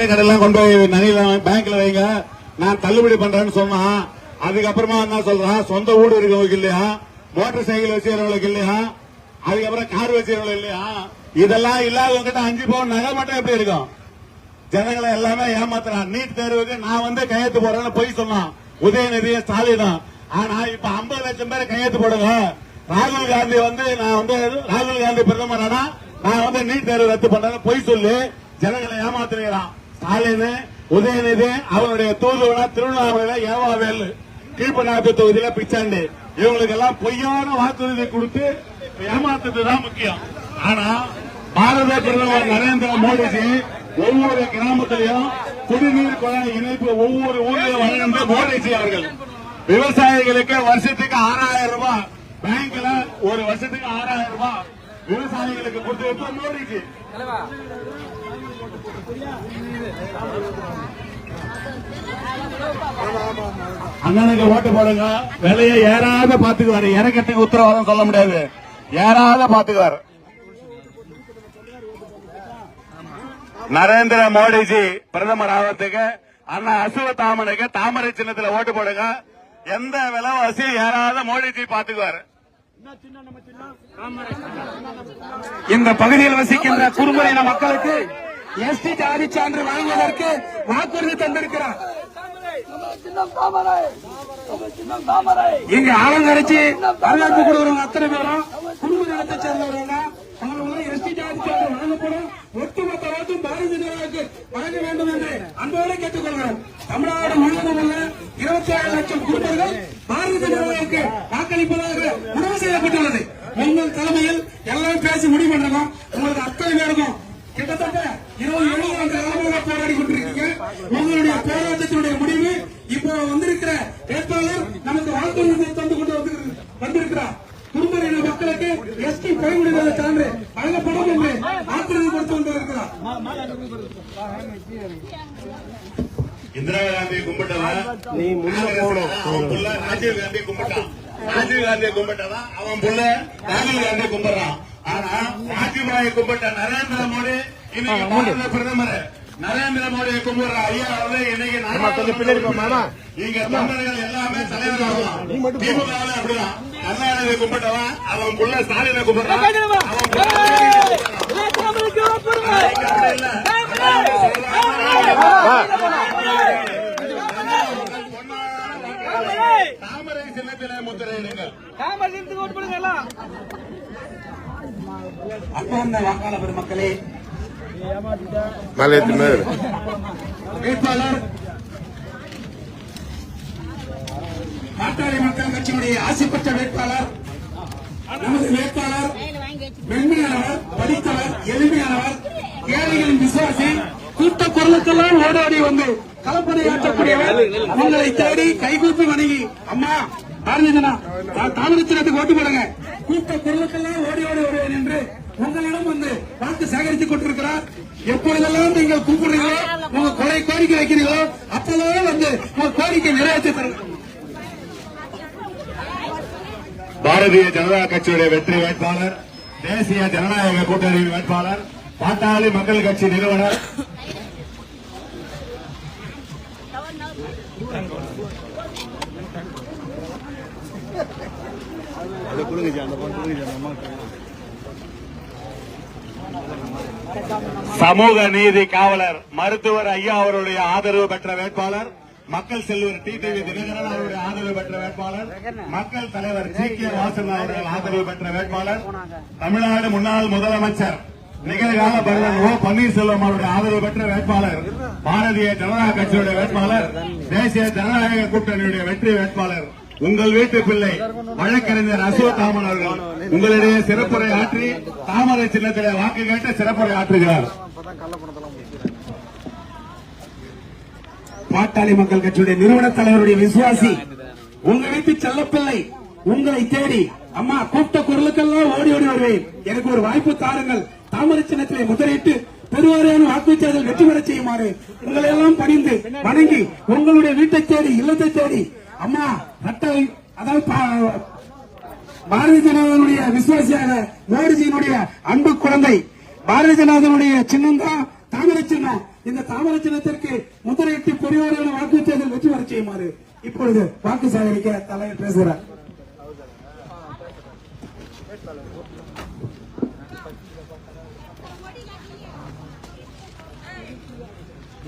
நகை கடையெல்லாம் கொண்டு போய் நகையில பேங்க்ல வைங்க. நான் தள்ளுபடி பண்றேன்னு சொன்னான். அதுக்கப்புறமா என்ன சொல்றான் சொந்த வீடு இருக்கவங்களுக்கு இல்லையா? மோட்டார் சைக்கிள் வச்சுக்கிறவங்களுக்கு இல்லையா? அதுக்கப்புறம் கார் வச்சுக்கிறவங்க இல்லையா? இதெல்லாம் இல்லாதவங்க கிட்ட அஞ்சு பவுன் நகை மட்டும் எப்படி இருக்கும்? ஜனங்களை எல்லாமே ஏமாத்துறான். நீட் தேர்வுக்கு நான் வந்து கையெழுத்து போறேன்னு போய் சொன்னான். உதயநிதி ஸ்டாலினும். ஆனா இப்ப 50 லட்சம் பேர் கையெழுத்து போடுங்க. ராகுல் காந்தி வந்து நான் வந்து ராகுல் காந்தி பிரதமர் ஆனா நான் வந்து நீட் தேர்வு ரத்து பண்றேன்னு பொய் சொல்லி ஜனங்களை ஏமாத்துறான் ஸ்டாலின் உதயநிதி அவருடைய தூதுவனா திருவண்ணாமலையில ஏவாவேல். கீழ்பநாட்டு தொகுதியில பிச்சாண்டு. இவங்களுக்கு எல்லாம் பொய்யான வாக்குறுதி கொடுத்து ஏமாத்துறது தான் முக்கியம். ஆனா பாரத பிரதமர் நரேந்திர மோடிஜி ஒவ்வொரு கிராமத்திலையும் குடிநீர் குழாய் இணைப்பு ஒவ்வொரு ஊரிலும் வழங்குகின்ற மோடிஜி அவர்கள். விவசாயிகளுக்கு வருஷத்துக்கு ஆறாயிரம் ரூபாய். பேங்க்ல ஒரு வருஷத்துக்கு ஆறாயிரம் ரூபாய். விவசாயிகளுக்கு கொடுத்து மோடிஜி அண்ணனுக்கு ஓட்டு போடுங்க. விலையை ஏறாத பாத்துக்குவாரு இறக்கத்துக்கு உத்தரவாதம் சொல்ல முடியாது. ஏறாத பாத்துக்குவாரு நரேந்திர மோடிஜி பிரதமர் ஆகிறதுக்கு அண்ணா அசுவத்தாமனுக்கு தாமரை சின்னத்துல ஓட்டு போடுங்க. எந்த விலைவாசி ஏறாத மோடிஜி பாத்துக்குவாரு இந்த பகுதியில் வசிக்கின்ற குறும்புறையின மக்களுக்கு எஸ்டி ஜாதி சான்று வழங்குவதற்கு வாக்குறுதி தந்திருக்கிறார். இங்க ஆலங்கரைச்சி வரலாற்று கொடுக்கிறவங்க அத்தனை பேரும் குடும்ப நிலத்தை சேர்ந்தவங்க எஸ்டி ஜாதி சான்று வழங்கப்படும். ஒட்டுமொத்த வாக்கும் பாரதிய ஜனதாவுக்கு வழங்க வேண்டும் என்று அன்போடு கேட்டுக்கொள்கிறோம். தமிழ்நாடு முழுவதும் உள்ள இருபத்தி ஏழு லட்சம் குடும்பங்கள் பாரதிய ஜனதாவுக்கு வாக்களிப்பதாக எல்லாம் பேசி முடிவு பண்ணுறோம் உங்களுக்கு அத்தனை பேருக்கும் கிட்டத்தட்ட இருபது எழுபது காலமாக போராடி கொண்டிருக்கீங்க. உங்களுடைய போராட்டத்தினுடைய முடிவு இப்போ வந்திருக்கிற வேட்பாளர் நமக்கு வாக்குறுதி தந்து கொண்டு வந்திருக்கிறார். மக்களுக்கு எஸ்டி பயனுடைய சான்று வழங்கப்படும் என்று வாக்குறுதி கொடுத்து கொண்டிருக்கிறார். இந்திரா காந்தி கும்பிட்டவன் ராஜீவ் காந்தி கும்பிட்டான். ராஜீவ் காந்தி கும்பிட்டவன் அவன் புள்ள ராகுல் காந்தி கும்பிடுறான் ஆனா ராஜீவ்பாயை கும்பிட்ட நரேந்திர மோடி இன்னைக்கு பாரத பிரதமர். நரேந்திர மோடியை கும்பிடுற ஐயா வந்து இன்னைக்கு இங்க தொண்டர்கள் எல்லாமே தலைவர் ஆகலாம் திமுக அப்படிதான். கருணாநிதி கும்பிட்டவன் அவன் புள்ள ஸ்டாலினை கும்பிடுறான் அவன் தாமரை சின்னத்திலே முத்திரையிடுங்கள். பெருமக்களே. வேட்பாளர். பாட்டாளி மக்கள் கட்சியுடைய ஆசை பெற்ற வேட்பாளர் நமது வேட்பாளர் மென்மையானவர் படித்தவர் எளிமையானவர் ஏழைகளின் விசுவாசி கூட்ட குரலுக்கெல்லாம் ஓடோடி வந்து கலப்படையாற்றக்கூடியவர் உங்களை தேடி கைகூப்பி வணங்கி அம்மா பாரதிஜனா தாமிரத்தினத்துக்கு ஓட்டு போடுங்க. கூட்ட குரலுக்கெல்லாம் ஓடி ஓடி வருவேன் என்று உங்களிடம் வந்து வாக்கு சேகரித்துக் கொண்டிருக்கிறார். எப்பொழுதெல்லாம் நீங்கள் கூப்பிடுறீங்களோ உங்க கொலை கோரிக்கை வைக்கிறீங்களோ அப்பதான் வந்து உங்க கோரிக்கை நிறைவேற்றி தருங்க பாரதிய ஜனதா கட்சியுடைய வெற்றி வேட்பாளர் தேசிய ஜனநாயக கூட்டணி வேட்பாளர் பாட்டாளி மக்கள் கட்சி நிறுவனர் சமூக நீதி காவலர் மருத்துவர் ஐயா அவருடைய ஆதரவு பெற்ற வேட்பாளர் மக்கள் செல்வர் டி. டிவி தினகரன் அவருடைய ஆதரவு பெற்ற வேட்பாளர் மக்கள் தலைவர் ஜி. கே. வாசன் அவர்கள் ஆதரவு பெற்ற வேட்பாளர் தமிழ்நாடு முன்னாள் முதலமைச்சர் நிகழ்கால பரதன் ஓ பன்னீர்செல்வம் அவருடைய ஆதரவு பெற்ற வேட்பாளர் பாரதிய ஜனநாயக கட்சியுடைய வேட்பாளர் தேசிய ஜனநாயக கூட்டணியுடைய வெற்றி வேட்பாளர் உங்கள் வீட்டு பிள்ளை வழக்கறிஞர் அசோத்தாமன் அவர்கள். உங்களிடையே சிறப்புரை ஆற்றி தாமரை சின்னத்திலே வாக்கு கேட்டு சிறப்புரை ஆற்றுகிறார். பாட்டாளி மக்கள் கட்சியுடைய நிறுவன தலைவருடைய விசுவாசி உங்க வீட்டு செல்லப்பிள்ளை உங்களை தேடி அம்மா கூப்பிட்ட குரலுக்கெல்லாம் ஓடி ஓடி வருவேன். எனக்கு ஒரு வாய்ப்பு தாருங்கள். தாமரை சின்னத்திலே முதலிட்டு பெருவாரியான வாக்குச்சாதல் வெற்றி பெற செய்யுமாறு உங்களை எல்லாம் பணிந்து வணங்கி உங்களுடைய வீட்டை தேடி இல்லத்தை தேடி அம்மா ரட்டை அதாவது பாரதிய ஜனதாவுடைய விசுவாசியாக மோடிஜியினுடைய அன்பு குழந்தை பாரதிய ஜனதாவுடைய சின்னம் தான் தாமரை சின்னம். இந்த தாமரை சின்னத்திற்கு முதலிட்டு பெரியவர்களை வாக்கு தேர்தல் வெற்றி பெற செய்யுமாறு இப்பொழுது வாக்கு சேகரிக்க தலைவர் பேசுகிறார்.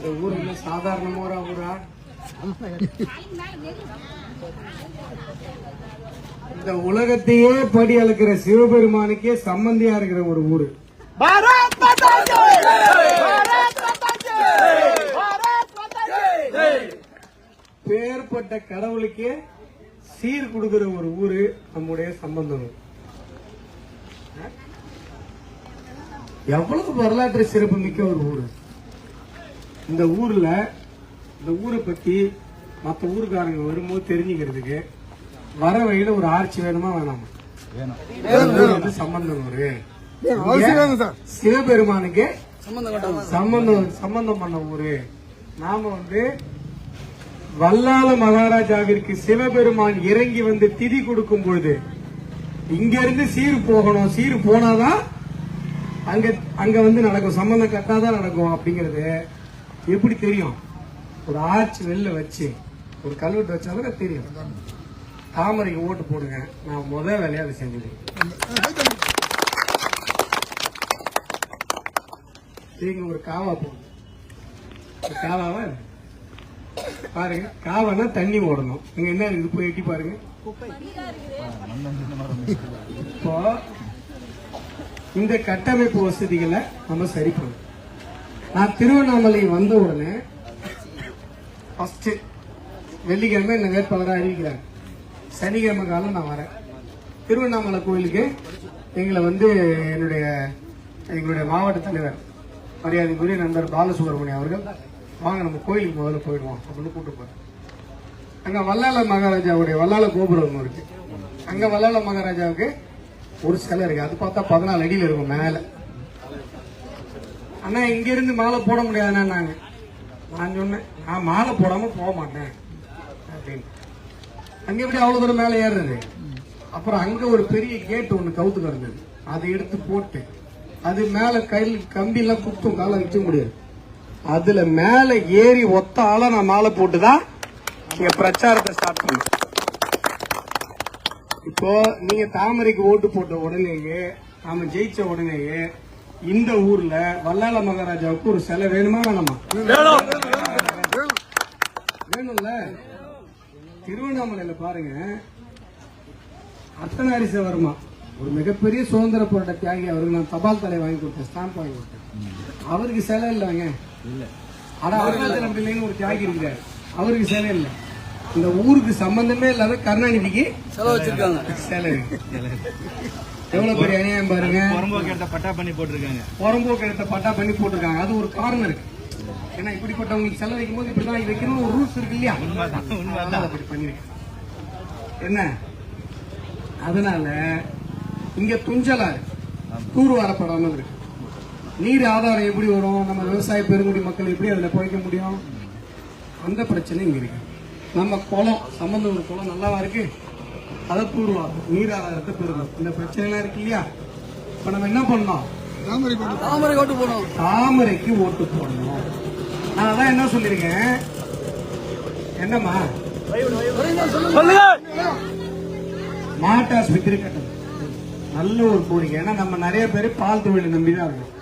இந்த ஊர்ல சாதாரணமா ஒரு ஊரா இந்த உலகத்தையே படி அளக்கிற சிவபெருமானுக்கே சம்பந்தியா இருக்கிற ஒரு ஊரு. பேர்பட்ட கடவுளுக்கே சீர் கொடுக்கிற ஒரு ஊரு நம்முடைய சம்பந்தம். எவ்வளவு வரலாற்று சிறப்பு மிக்க ஒரு ஊரு. இந்த ஊர்ல இந்த ஊரை பத்தி மற்ற ஊருக்காரங்க வரும்போது தெரிஞ்சுக்கிறதுக்கு வர வழியில ஒரு ஆர்ச்சி வேணுமா வேணாமா? வேணும். வந்து சம்பந்தம் ஊரு இங்க சிவபெருமானுக்கு சம்பந்தம் சம்பந்தம் பண்ண ஊரு. நாம வந்து வல்லால மகாராஜாவிற்கு சிவபெருமான் இறங்கி வந்து திதி கொடுக்கும் பொழுது இங்க இருந்து சீர் போகணும். சீர் போனாதான் அங்க அங்க வந்து நடக்கும். சம்பந்தம் கட்டாதான் நடக்கும் அப்படிங்கறது எப்படி தெரியும்? ஒரு ஆர்ச் வெளில வச்சு ஒரு கல்வெட்டு வச்சாதான் தெரியும். தாமரைக்கு ஓட்டு போடுங்க. நான் முத வேலையை அதை செஞ்சுடுவேன் நீங்க ஒரு காவா போடுங்க. காவாவா? பாருங்க. காவானா தண்ணி ஓடணும். இங்க என்ன இருக்குது? போய் எட்டி பாருங்க. இப்போ இந்த கட்டமைப்பு வசதிகளை நம்ம சரி பண்ணணும். நான் திருவண்ணாமலை வந்த உடனே ஃபர்ஸ்ட் வெள்ளிக்கிழமை என்ன வேட்பாளராக அறிவிக்கிறாங்க சனிக்கிழமை காலம் நான் வரேன். திருவண்ணாமலை கோயிலுக்கு எங்களை வந்து என்னுடைய எங்களுடைய மாவட்ட தலைவர் மரியாதைக்குரிய நண்பர் பாலசுப்ரமணியம் அவர்கள் வாங்க நம்ம கோயிலுக்கு முதல்ல போயிடுவோம் அப்படின்னு கூட்டு போறேன் அங்கே வல்லாள மகாராஜாவுடைய வல்லாள கோபுரம் இருக்கு. அங்கே வல்லாள மகாராஜாவுக்கு ஒரு சிலை இருக்கு. அது பார்த்தா பதினாலு அடியில் இருக்கும் மேலே. அண்ணா இங்க இருந்து மாலை போட முடியாதுண்ணா நாங்க. நான் சொன்னேன் நான் மாலை போடாம போக மாட்டேன் அப்படின்னு. அங்க எப்படி அவ்வளவு தூரம் மேல ஏறுறது? அப்புறம் அங்க ஒரு பெரிய கேட் ஒண்ணு கவுத்து கிடந்தது. அதை எடுத்து போட்டு அது மேல கையில் கம்பி எல்லாம் குத்தும் காலை வைக்க முடியாது. அதுல மேல ஏறி ஒத்த ஆள நான் மாலை போட்டுதான் இங்க பிரச்சாரத்தை ஸ்டார்ட் பண்ணேன். இப்போ நீங்க தாமரைக்கு ஓட்டு போட்ட உடனேயே நாம ஜெயிச்ச உடனேயே இந்த ஊர்ல வல்லாள மகாராஜாவுக்கு ஒரு சிலை வேணுமா வேணாமா? வேணும்ல. திருவண்ணாமலையில பாருங்க. அர்த்தநாரீசவர்மா ஒரு மிகப்பெரிய சுதந்திர போராட்ட தியாகி அவருக்கு நான் தபால் தலை வாங்கி கொடுத்தேன் ஸ்டாம்ப் வாங்கி கொடுத்தேன். அவருக்கு சிலை இல்லைங்க. ஆனா அருணாச்சலம் பிள்ளைன்னு ஒரு தியாகி இருக்கிறார். அவருக்கு சிலை இல்லை. இந்த ஊருக்கு சம்பந்தமே இல்லாத கருணாநிதிக்கு செலவு வச்சிருக்காங்க. சிலை. இருக்கு. எவ்வளவு பெரிய அநியாயம் பாருங்க. புறம்போக்கு இடத்த பட்டா பண்ணி போட்டிருக்காங்க. புறம்போக்கு இடத்த பட்டா பண்ணி போட்டிருக்காங்க. அது ஒரு காரணம் இருக்கு. ஏன்னா இப்படிப்பட்டவங்களுக்கு செலவு வைக்கும் போது இப்படிதான் வைக்கணும்னு ஒரு ரூல்ஸ் இருக்கு இல்லையா? அதனால அப்படி பண்ணிருக்கேன் என்ன? அதனால இங்க துஞ்சலா இருக்கு. தூர் வரப்படாமல் இருக்கு. நீர் ஆதாரம் எப்படி வரும்? நம்ம விவசாய பெருங்குடி மக்கள் எப்படி அதுல பிழைக்க முடியும்? அந்த பிரச்சனை இங்க இருக்கு. நம்ம குளம் சம்பந்தம் ஒரு குளம் நல்லாவா இருக்கு? அதை தூர்வாரும் நீர் ஆதாரத்தை பெருகும் இந்த பிரச்சனை எல்லாம் இருக்கு இல்லையா? இப்ப நம்ம என்ன பண்ணோம்? தாமரை ஓட்டு போனோம் தாமரைக்கு ஓட்டு போடணும். நான் அதான் என்ன சொல்லிருக்கேன் என்னம்மா? சொல்லுங்க. மாட்டு ஆஸ்பத்திரி கட்டணும் நல்ல ஒரு கோரிக்கை. ஏன்னா நம்ம நிறைய பேர் பால் தொழிலை நம்பி தான் இருக்கோம்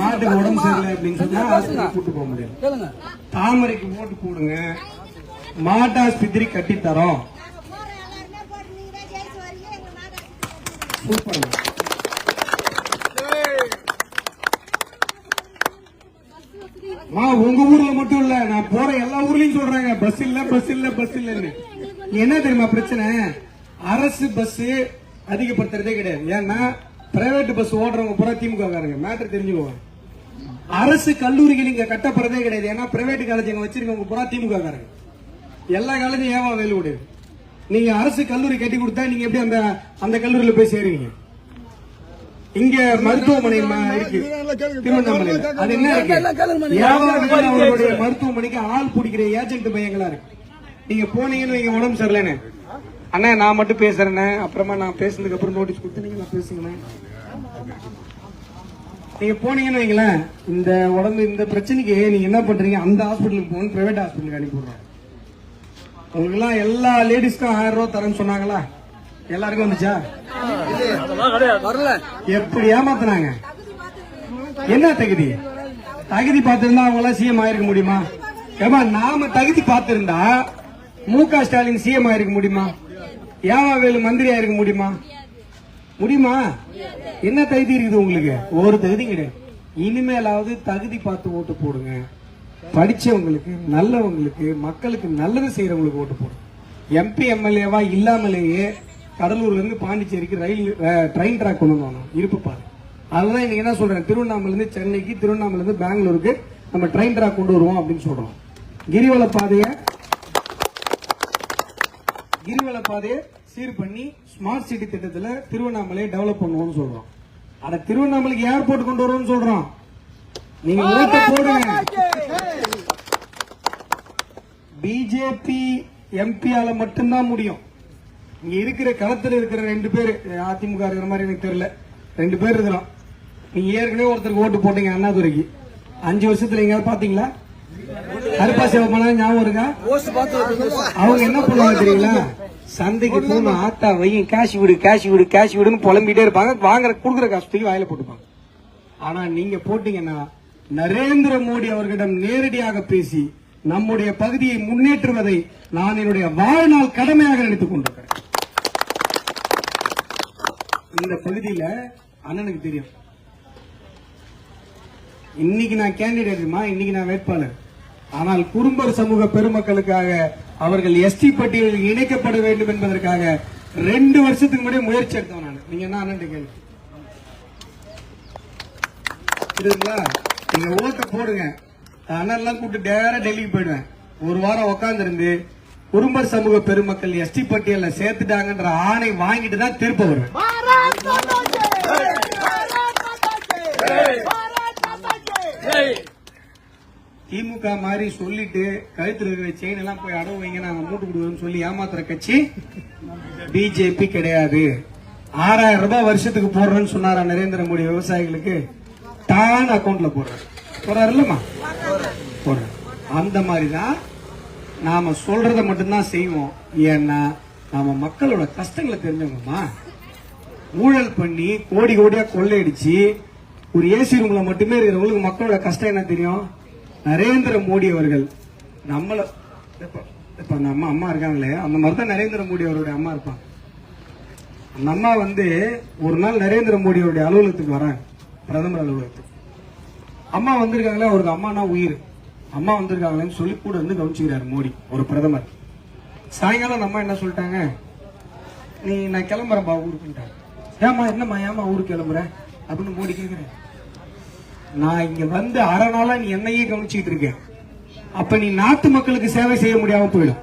மாட்டுக்கு உடம்பு சரியில்லை அப்படின்னு சொன்னா கூட்டு போக முடியாது. கேளுங்க. தாமரைக்கு ஓட்டு போடுங்க. மாட்டு ஆஸ்பத்திரி கட்டி தரோம் போற எல்லாருமே போட்டு நீங்க தான் ஜெயிச்சு வரீங்க எங்க நாடு சூப்பர் மா உங்க ஊர்ல மட்டும் இல்ல நான் போற எல்லா ஊர்லயும் சொல்றாங்க. பஸ் இல்ல பஸ் இல்ல பஸ் இல்லன்னு. என்ன தெரியுமா பிரச்சனை? அரசு பஸ் அதிகப்படுத்துறதே கிடையாது. ஏன்னா பிரைவேட் பஸ் ஓடுறவங்க பூரா திமுக காரங்க மேட்டர் தெரிஞ்சுக்கோங்க. அரசு கல்லூரிகள் இங்க கட்டப்படுறதே கிடையாது. ஏன்னா பிரைவேட் காலேஜ் இங்க வச்சிருக்கவங்க பூரா திமுக காரங்க எல்லா காலேஜும் ஏவா வேலு விடுது நீங்க அரசு கல்லூரி கட்டி கொடுத்தா நீங்க எப்படி அந்த அந்த கல்லூரியில போய் சேருவீங்க? இங்க மருத்துவமனை இருக்கு. அது என்ன மருத்துவமனைக்கு ஆள் பிடிக்கிற ஏஜென்ட் பையங்களா இருக்கு. நீங்க போனீங்கன்னு நீங்க உடம்பு சரியில்லைன்னு. அண்ணா நான் மட்டும் பேசுறேன்னு அப்புறமா நான் பேசுனதுக்கு அப்புறம் நோட்டீஸ் கொடுத்து நீங்க நான் பேசுங்களேன் நீங்க போனீங்கன்னு வைங்களேன் இந்த உடம்பு இந்த பிரச்சனைக்கு நீங்க என்ன பண்றீங்க? அந்த ஹாஸ்பிட்டலுக்கு போகணும் பிரைவேட் ஹாஸ்பிட்டலுக்கு அனுப்பி விடுறாங்க உங்களுக்கு எல்லாம் எல்லா லேடிஸ்க்கும் ஆயிரம் ரூபாய் தரேன்னு சொன்னாங்களா? எல்லாருக்கும் வந்துச்சா? வரல. எப்படி ஏமாத்துனாங்க? என்ன தகுதி? தகுதி பார்த்திருந்தா அவங்க எல்லாம் சிஎம் ஆயிருக்க முடியுமா? ஏமா நாம தகுதி பார்த்திருந்தா மு க ஸ்டாலின் சிஎம் ஆயிருக்க முடியுமா? ஏவாவேலு மந்திரி ஆயிருக்க முடியுமா? முடியுமா? என்ன தகுதி இருக்குது உங்களுக்கு? ஒரு தகுதி கிடையாது. இனிமேலாவது தகுதி பார்த்து ஓட்டு போடுங்க. படிச்சவங்களுக்கு நல்லவங்களுக்கு மக்களுக்கு நல்லது செய்யறவங்களுக்கு ஓட்டு போடுங்க எம்பி எம்எல்ஏவா இல்லாமலேயே கடலூர்ல இருந்து பாண்டிச்சேரிக்கு ரயில் ட்ரெயின் ட்ராக் கொண்டு வந்தோம் இருப்பு பாரு. அதுதான் இன்னைக்கு என்ன சொல்றேன்? திருவண்ணாமலை இருந்து சென்னைக்கு திருவண்ணாமலை இருந்து பெங்களூருக்கு நம்ம ட்ரெயின் ட்ராக் கொண்டு வருவோம் அப்படின்னு சொல்றோம். கிரிவல பாதையை கிரிவல பாதையை சீர் பண்ணி ஸ்மார்ட் சிட்டி திட்டத்துல திருவண்ணாமலையை டெவலப் பண்ணுவோம்னு சொல்றோம். அட திருவண்ணாமலைக்கு ஏர்போர்ட் கொண்டு வருவோம்னு சொல்றோம். நீங்க ஓட்டு போடுங்க. பிஜேபி எம்பியால மட்டும்தான் முடியும். இங்க இருக்கிற களத்துல இருக்கிற ரெண்டு பேர் அதிமுக இருக்கிற மாதிரி எனக்கு தெரியல. ரெண்டு பேர் இருக்கிறோம். நீங்க ஏற்கனவே ஒருத்தருக்கு ஓட்டு போட்டீங்க அண்ணாதுரைக்கு. அஞ்சு வருஷத்துல எங்கேயாவது பாத்தீங்களா? கருப்பா சிவப்பனா ஞாபகம் இருக்கா? அவங்க என்ன பண்ணுவாங்க தெரியுங்களா? சந்தைக்கு போகணும் ஆட்டா வையும் கேஷ் விடு கேஷ் விடு கேஷ் விடுன்னு புலம்பிட்டே இருப்பாங்க. வாங்குற குடுக்குற காசு வாயில போட்டுப்பாங்க. ஆனா நீங்க போட்டீங்கன்னா நரேந்திர மோடி அவர்களிடம் நேரடியாக பேசி நம்முடைய பகுதியை முன்னேற்றுவதை நான் என்னுடைய வாழ்நாள் கடமையாக நினைத்துக் கொண்டிருக்கிறேன். இந்த பகுதியில அண்ணனுக்கு தெரியும். இன்னைக்கு நான் கேண்டிடேட்டுமா இன்னைக்கு நான் வேட்பாளர். ஆனால் குறும்பர் சமூக பெருமக்களுக்காக அவர்கள் எஸ்டி பட்டியலில் இணைக்கப்பட வேண்டும் என்பதற்காக ரெண்டு வருஷத்துக்கு முன்னாடி முயற்சி எடுத்தவன் நான். நீங்க என்ன அண்ணன் கேள்வி புரியுதுங்களா? நீங்க ஓட்ட போடுங்க. அண்ணன்லாம் கூப்பிட்டு டேரா டெல்லிக்கு போயிடுவேன். ஒரு வாரம் உட்கார்ந்திருந்து குறும்பர் சமூக பெருமக்கள் எஸ்டி பட்டியல்ல சேர்த்துட்டாங்கன்ற ஆணை வாங்கிட்டு தான் திருப்ப வருவேன். திமுக மாதிரி சொல்லிட்டு கழுத்துல இருக்கிற செயின் எல்லாம் போய் அடவு வைங்க நாங்க மூட்டு கொடுவோம்னு சொல்லி ஏமாத்துற கட்சி பிஜேபி கிடையாது. ஆறாயிரம் ரூபாய் வருஷத்துக்கு போடுறேன்னு சொன்னாரா நரேந்திர மோடி விவசாயிகளுக்கு? டான் அக்கவுண்ட்ல போடுறாரு. போறாரு இல்லம்மா? போடுறது அந்த மாதிரி தான் நாம சொல்றத மட்டும்தான் செய்வோம். ஏன்னா நாம மக்களோட கஷ்டங்களை தெரிஞ்சவங்கம்மா ஊழல் பண்ணி கோடி கோடியா கொள்ளையடிச்சு ஒரு ஏசி ரூம்ல மட்டுமே இருக்கிறவங்களுக்கு மக்களோட கஷ்டம் என்ன தெரியும்? நரேந்திர மோடி அவர்கள். நம்மள இப்ப இப்போ நம்ம அம்மா இருக்காங்களே அந்த மாதிரி தான் நரேந்திர மோடி அவருடைய அம்மா இருப்பாங்க. அந்த அம்மா வந்து ஒரு நாள் நரேந்திர மோடி அவருடைய அலுவலகத்துக்கு வராங்க. பிரதமர் அலுவலகத்துக்கு. அம்மா வந்திருக்காங்களே அவருக்கு அம்மானா உயிர். அம்மா வந்திருக்காங்களேன்னு சொல்லி கூட வந்து கவனிச்சுக்கிறாரு மோடி ஒரு பிரதமர். சாயங்காலம் அம்மா என்ன சொல்லிட்டாங்க? நீ நான் கிளம்புறேன்பா ஊருக்குன்ட்டாங்க ஏமா என்னம்மா ஏமா ஊருக்கு கிளம்புற? அப்படின்னு மோடி கேட்குறேன் நான் இங்க வந்து அரை நாளா நீ என்னையே கவனிச்சுக்கிட்டு இருக்கேன் அப்ப நீ நாட்டு மக்களுக்கு சேவை செய்ய முடியாம போயிடும்.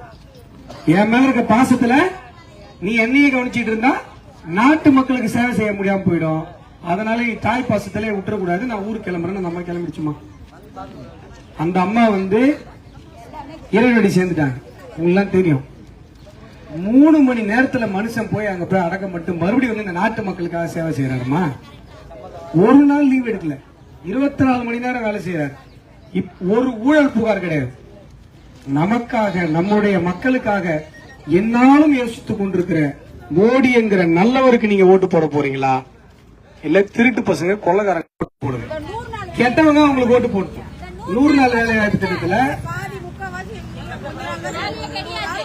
என் மேல இருக்க பாசத்துல நீ என்னையே கவனிச்சிட்டு இருந்தா நாட்டு மக்களுக்கு சேவை செய்ய முடியாம போயிடும். அதனால நீ தாய் பாசத்திலே விட்டுறக்கூடாது. நான் ஊருக்கு கிளம்புறேன்னு நம்ம கிளம்பிடுச்சுமா. அந்த அம்மா வந்து இறைவடி சேர்ந்துட்டாங்க. உங்களுக்கு தெரியும். மூணு மணி நேரத்துல மனுஷன் போய் அங்க போய் அடக்கம் மட்டும் மறுபடியும் வந்து இந்த நாட்டு மக்களுக்காக சேவை செய்யறாருமா ஒரு நாள் லீவ் எடுக்கல. இருபத்தி நாலு மணி நேரம் வேலை செய்யறாரு இப்- ஒரு ஊழல் புகார் கிடையாது. நமக்காக நம்முடைய மக்களுக்காக என்னாலும் யோசித்துக் கொண்டிருக்கிற மோடி என்கிற நல்லவருக்கு நீங்க ஓட்டு போட போறீங்களா? இல்ல திருட்டு பசங்க கொள்ளக்காரங்க ஓட்டு போடுங்க. கெட்டவங்க உங்களுக்கு ஓட்டு போட்டோம் நூறு நாள் வேலை வாய்ப்பு திட்டத்துல பாதி முக்காவாசி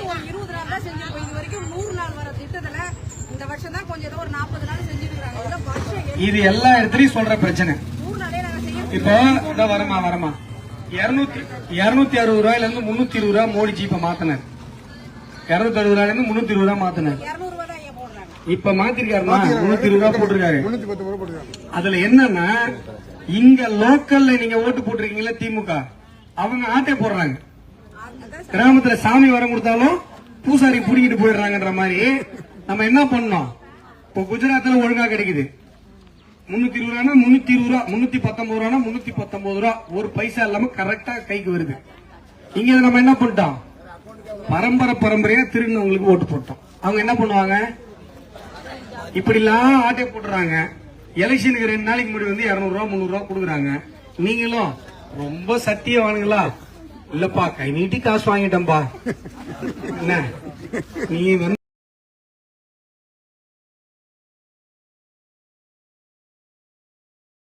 ஒரு இருபது நாள் தான் செஞ்சிருக்கோம் இது வரைக்கும் நூறு நாள் வர திட்டத்துல இந்த வருஷம் தான் கொஞ்சம் ஏதோ ஒரு நாற்பது நாள் செஞ்சிருக்காங்க இதெல்லாம் வருஷம் இது எல்லா இடத்துலயும் சொல்ற பிரச்சனை. இப்போ இதோ வரமா வரமா இருநூத்தி இருநூத்தி அறுபது ரூபாயில இருந்து முன்னூத்தி இருபது ரூபாய் மோடி ஜீப்பை மாத்தினார். இருநூத்தி அறுபது ரூபாயில இருந்து முன்னூத்தி இருபது ரூபாய் மாத்தினார். இருநூறு ரூபாய் தான் ஏன் போடுறாங்க. இப்ப மாத்திருக்காருமா? முன்னூத்தி இருபது ரூபாய் போட்டிருக்காரு. அதுல என்னன்னா இங்க லோக்கல்ல நீங்க ஓட்டு போட்டிருக்கீங்களா திமுக. அவங்க ஆட்டை போடுறாங்க. கிராமத்துல சாமி வரம் கொடுத்தாலும் பூசாரி புடிங்கிட்டு போயிடுறாங்கன்ற மாதிரி நம்ம என்ன பண்ணோம்? இப்போ குஜராத்ல ஒழுங்கா கிடைக்குது. முன்னூத்தி இருபது ரூபா முன்னூத்தி இருபது ரூபா முன்னூத்தி பத்தொன்பது ரூபா முன்னூத்தி பத்தொன்பது ரூபா. ஒரு பைசா இல்லாம கரெக்டா கைக்கு வருது. இங்க நம்ம என்ன பண்ணிட்டோம்? பரம்பரை பரம்பரையா திருநவங்களுக்கு ஓட்டு போட்டோம். அவங்க என்ன பண்ணுவாங்க? இப்படி எல்லாம் ஆட்டை போட்டுறாங்க. எலெக்ஷனுக்கு ரெண்டு நாளைக்கு முன்னாடி வந்து இருநூறு ரூபா முந்நூறு ரூபா கொடுக்குறாங்க. நீங்களும் ரொம்ப சத்தியவானுங்களா இல்லப்பா கை நீட்டி காசு வாங்கிட்டேன்பா. என்ன? நீ வந்து